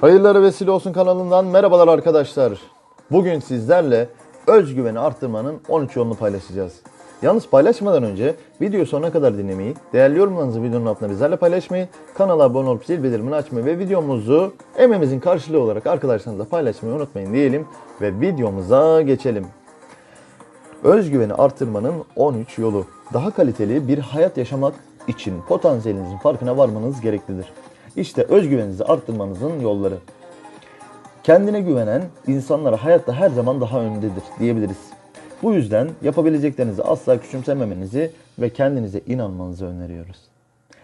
Hayırlara vesile olsun kanalından merhabalar arkadaşlar. Bugün sizlerle özgüveni arttırmanın 13 yolunu paylaşacağız. Yalnız paylaşmadan önce videoyu sonuna kadar dinlemeyi, değerli yorumlarınızı videonun altına bizlerle paylaşmayı, kanala abone olup zil bildirimini açmayı ve videomuzu emeğimizin karşılığı olarak arkadaşlarınızla paylaşmayı unutmayın diyelim ve videomuza geçelim. Özgüveni arttırmanın 13 yolu. Daha kaliteli bir hayat yaşamak için potansiyelinizin farkına varmanız gereklidir. İşte özgüveninizi arttırmanızın yolları. Kendine güvenen insanlara hayatta her zaman daha öndedir diyebiliriz. Bu yüzden yapabileceklerinizi asla küçümsememenizi ve kendinize inanmanızı öneriyoruz.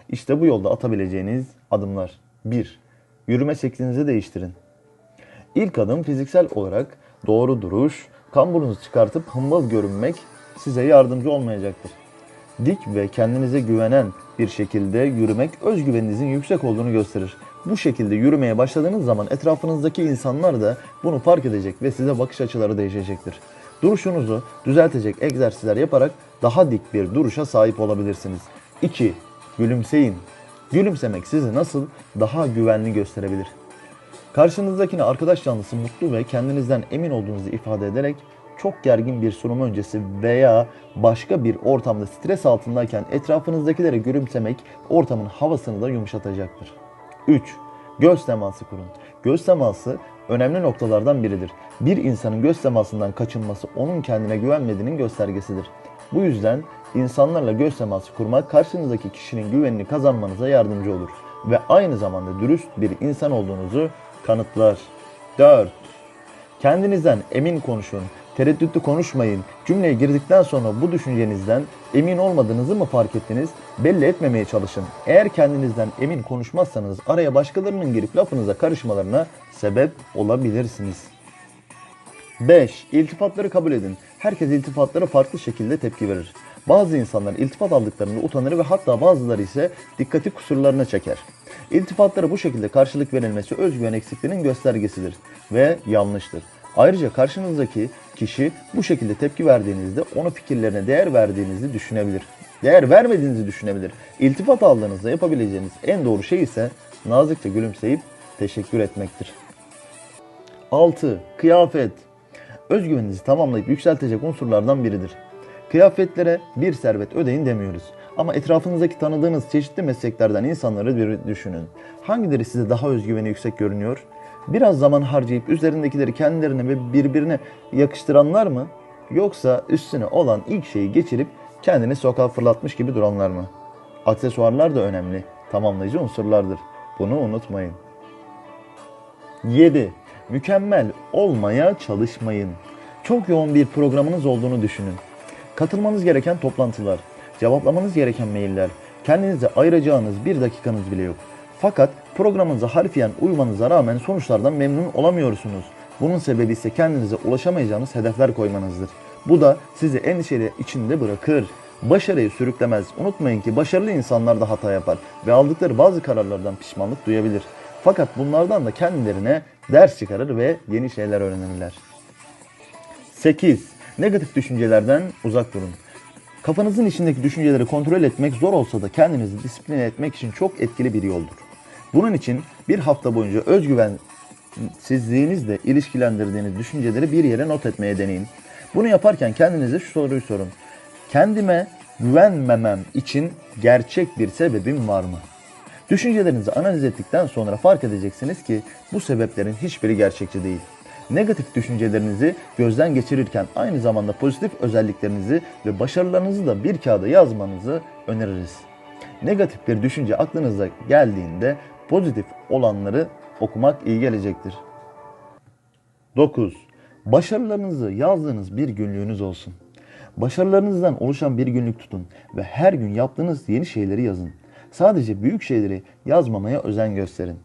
İşte bu yolda atabileceğiniz adımlar. 1. Yürüme şeklinizi değiştirin. İlk adım fiziksel olarak doğru duruş, kamburunuzu çıkartıp hımbıl görünmek size yardımcı olmayacaktır. Dik ve kendinize güvenen bir şekilde yürümek özgüveninizin yüksek olduğunu gösterir. Bu şekilde yürümeye başladığınız zaman etrafınızdaki insanlar da bunu fark edecek ve size bakış açıları değişecektir. Duruşunuzu düzeltecek egzersizler yaparak daha dik bir duruşa sahip olabilirsiniz. 2. Gülümseyin. Gülümsemek sizi nasıl daha güvenli gösterebilir? Karşınızdakine arkadaş canlısı mutlu ve kendinizden emin olduğunuzu ifade ederek çok gergin bir sunum öncesi veya başka bir ortamda stres altındayken etrafınızdakilere gülümsemek ortamın havasını da yumuşatacaktır. 3. Göz teması kurun. Göz teması önemli noktalardan biridir. Bir insanın göz temasından kaçınması onun kendine güvenmediğinin göstergesidir. Bu yüzden insanlarla göz teması kurmak karşınızdaki kişinin güvenini kazanmanıza yardımcı olur ve aynı zamanda dürüst bir insan olduğunuzu kanıtlar. 4. Kendinizden emin konuşun. Tereddütlü konuşmayın. Cümleye girdikten sonra bu düşüncenizden emin olmadığınızı mı fark ettiniz? Belli etmemeye çalışın. Eğer kendinizden emin konuşmazsanız araya başkalarının girip lafınıza karışmalarına sebep olabilirsiniz. 5. İltifatları kabul edin. Herkes iltifatlara farklı şekilde tepki verir. Bazı insanlar iltifat aldıklarında utanır ve hatta bazıları ise dikkati kusurlarına çeker. İltifatlara bu şekilde karşılık verilmesi özgüven eksikliğinin göstergesidir ve yanlıştır. Ayrıca karşınızdaki kişi bu şekilde tepki verdiğinizde onun fikirlerine değer verdiğinizi düşünebilir. Değer vermediğinizi düşünebilir. İltifat aldığınızda yapabileceğiniz en doğru şey ise nazikçe gülümseyip teşekkür etmektir. 6. Kıyafet. Özgüveninizi tamamlayıp yükseltecek unsurlardan biridir. Kıyafetlere bir servet ödeyin demiyoruz. Ama etrafınızdaki tanıdığınız çeşitli mesleklerden insanları bir düşünün. Hangileri size daha özgüveni yüksek görünüyor? Biraz zaman harcayıp üzerindekileri kendilerine ve birbirine yakıştıranlar mı? Yoksa üstüne olan ilk şeyi geçirip kendini sokağa fırlatmış gibi duranlar mı? Aksesuarlar da önemli, tamamlayıcı unsurlardır. Bunu unutmayın. 7. Mükemmel olmaya çalışmayın. Çok yoğun bir programınız olduğunu düşünün. Katılmanız gereken toplantılar, cevaplamanız gereken mailler, kendinize ayıracağınız bir dakikanız bile yok. Fakat programınıza harfiyen uymanıza rağmen sonuçlardan memnun olamıyorsunuz. Bunun sebebi ise kendinize ulaşamayacağınız hedefler koymanızdır. Bu da sizi endişeli içinde bırakır. Başarıyı sürüklemez. Unutmayın ki başarılı insanlar da hata yapar ve aldıkları bazı kararlardan pişmanlık duyabilir. Fakat bunlardan da kendilerine ders çıkarır ve yeni şeyler öğrenirler. 8. Negatif düşüncelerden uzak durun. Kafanızın içindeki düşünceleri kontrol etmek zor olsa da kendinizi disipline etmek için çok etkili bir yoldur. Bunun için bir hafta boyunca özgüvensizliğinizle ilişkilendirdiğiniz düşünceleri bir yere not etmeye deneyin. Bunu yaparken kendinize şu soruyu sorun. Kendime güvenmemem için gerçek bir sebebim var mı? Düşüncelerinizi analiz ettikten sonra fark edeceksiniz ki bu sebeplerin hiçbiri gerçekçi değil. Negatif düşüncelerinizi gözden geçirirken aynı zamanda pozitif özelliklerinizi ve başarılarınızı da bir kağıda yazmanızı öneririz. Negatif bir düşünce aklınıza geldiğinde pozitif olanları okumak iyi gelecektir. 9. Başarılarınızı yazdığınız bir günlüğünüz olsun. Başarılarınızdan oluşan bir günlük tutun ve her gün yaptığınız yeni şeyleri yazın. Sadece büyük şeyleri yazmamaya özen gösterin.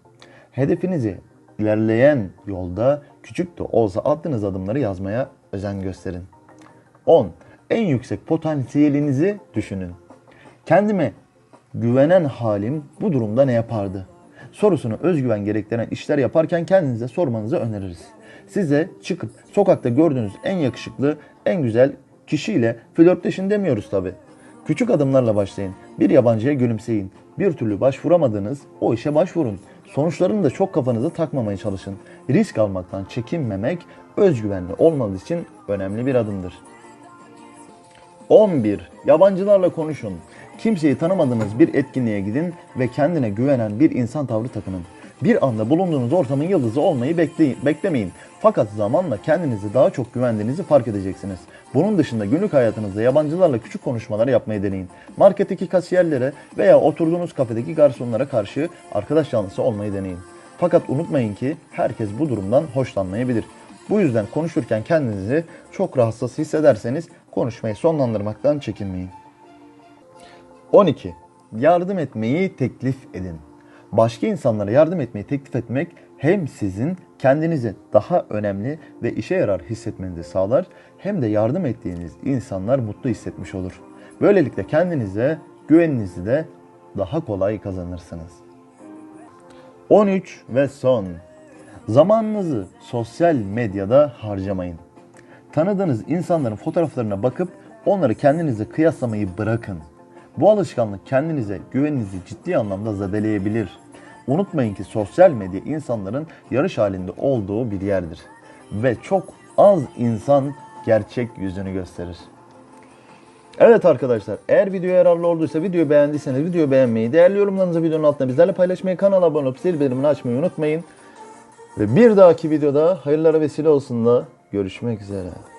Hedefinizi ilerleyen yolda küçük de olsa attığınız adımları yazmaya özen gösterin. 10. En yüksek potansiyelinizi düşünün. Kendime güvenen halim bu durumda ne yapardı? Sorusunu özgüven gerektiren işler yaparken kendinize sormanızı öneririz. Size çıkıp sokakta gördüğünüz en yakışıklı, en güzel kişiyle flörtleşin demiyoruz tabi. Küçük adımlarla başlayın. Bir yabancıya gülümseyin. Bir türlü başvuramadığınız o işe başvurun. Sonuçlarını da çok kafanıza takmamaya çalışın. Risk almaktan çekinmemek özgüvenli olmanız için önemli bir adımdır. 11. Yabancılarla konuşun. Kimseyi tanımadığınız bir etkinliğe gidin ve kendine güvenen bir insan tavrı takının. Bir anda bulunduğunuz ortamın yıldızı olmayı bekleyin, beklemeyin. Fakat zamanla kendinizi daha çok güvendiğinizi fark edeceksiniz. Bunun dışında günlük hayatınızda yabancılarla küçük konuşmalar yapmayı deneyin. Marketteki kasiyerlere veya oturduğunuz kafedeki garsonlara karşı arkadaş canlısı olmayı deneyin. Fakat unutmayın ki herkes bu durumdan hoşlanmayabilir. Bu yüzden konuşurken kendinizi çok rahatsız hissederseniz konuşmayı sonlandırmaktan çekinmeyin. 12. Yardım etmeyi teklif edin. Başka insanlara yardım etmeyi teklif etmek hem sizin kendinizi daha önemli ve işe yarar hissetmenizi sağlar hem de yardım ettiğiniz insanlar mutlu hissetmiş olur. Böylelikle kendinize güveninizi de daha kolay kazanırsınız. 13 ve son. Zamanınızı sosyal medyada harcamayın. Tanıdığınız insanların fotoğraflarına bakıp onları kendinize kıyaslamayı bırakın. Bu alışkanlık kendinize güveninizi ciddi anlamda zedeleyebilir. Unutmayın ki sosyal medya insanların yarış halinde olduğu bir yerdir. Ve çok az insan gerçek yüzünü gösterir. Evet arkadaşlar eğer video yararlı olduysa videoyu beğendiyseniz videoyu beğenmeyi, değerli yorumlarınızı videonun altına bizlerle paylaşmayı, kanala abone olup zil bildirimini açmayı unutmayın. Ve bir dahaki videoda hayırlara vesile olsun da görüşmek üzere.